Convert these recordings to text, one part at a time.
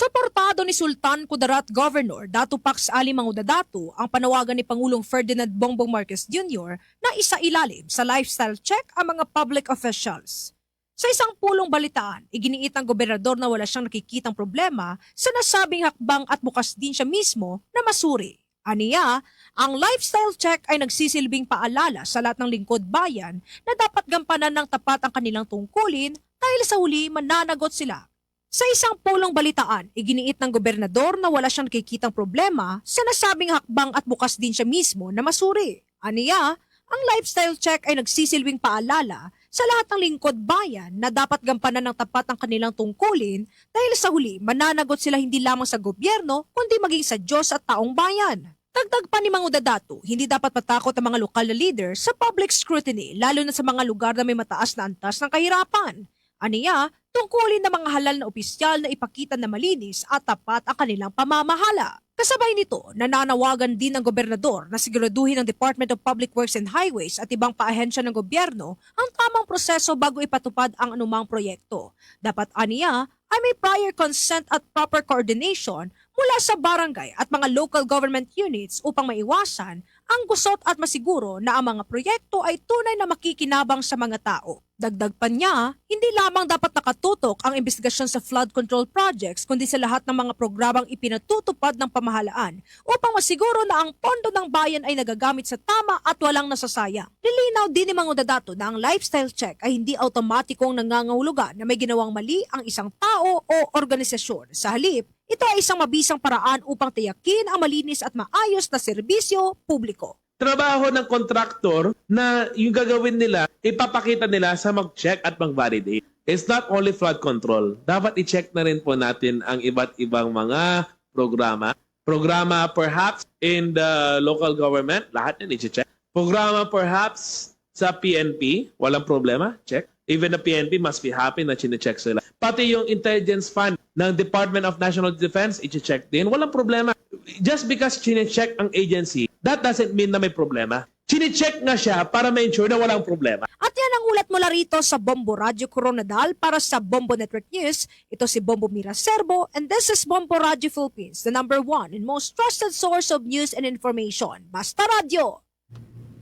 Suportado ni Sultan Kudarat Governor Datu Pax Ali Mangudadato ang panawagan ni Pangulong Ferdinand Bongbong Marcos Jr. na isa ilalim sa lifestyle check ang mga public officials. Sa isang pulong balitaan, iginiit ng gobernador na wala siyang nakikitang problema sa nasabing hakbang at bukas din siya mismo na masuri. Aniya, ang lifestyle check ay nagsisilbing paalala sa lahat ng lingkod bayan na dapat gampanan ng tapat ang kanilang tungkulin dahil sa huli mananagot sila sa isang pulong balitaan, iginiit ng gobernador na wala siyang nakikitang problema sa nasabing hakbang at bukas din siya mismo na masuri. Aniya, ang lifestyle check ay nagsisilbing paalala sa lahat ng lingkod bayan na dapat gampanan ng tapat ang kanilang tungkulin dahil sa huli mananagot sila hindi lamang sa gobyerno kundi maging sa Diyos at taong bayan. Dagdag pa ni Mangudadato, hindi dapat matakot ang mga lokal na leader sa public scrutiny lalo na sa mga lugar na may mataas na antas ng kahirapan. Aniya, tungkulin ng mga halal na opisyal na ipakita na malinis at tapat ang kanilang pamamahala. Kasabay nito, nananawagan din ng gobernador na siguraduhin ng Department of Public Works and Highways at ibang paahensya ng gobyerno ang tamang proseso bago ipatupad ang anumang proyekto. Dapat aniya ay may prior consent at proper coordination mula sa barangay at mga local government units upang maiwasan ang gusot at masiguro na ang mga proyekto ay tunay na makikinabang sa mga tao. Dagdag pa niya, hindi lamang dapat nakatutok ang investigasyon sa flood control projects kundi sa lahat ng mga programang ipinatutupad ng pamahalaan upang masiguro na ang pondo ng bayan ay nagagamit sa tama at walang nasasayang. Nilinaw din ni Mangudadato na ang lifestyle check ay hindi automatikong nangangahulugan na may ginawang mali ang isang tao o organisasyon. Sa halip, ito ay isang mabisang paraan upang tiyakin ang malinis at maayos na serbisyo publiko. trabaho ng contractor na yung gagawin nila, ipapakita nila sa mag-check at mag-validate. It's not only flood control. Dapat i-check na rin po natin ang iba't ibang mga programa. Programa perhaps in the local government, lahat yan i-check. Programa perhaps sa PNP, walang problema, check. Even the PNP must be happy na chine-check sila. Pati yung intelligence fund ng Department of National Defense, i-check din. Walang problema. Just because chine-check ang agency, that doesn't mean na may problema. Chine-check nga siya para ma-ensure na walang problema. At yan ang ulat mula rito sa Bombo Radio Coronadal para sa Bombo Network News. Ito si Bombo Mira Serbo and this is Bombo Radio Philippines, the number one and most trusted source of news and information. Basta Radio!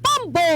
Bombo!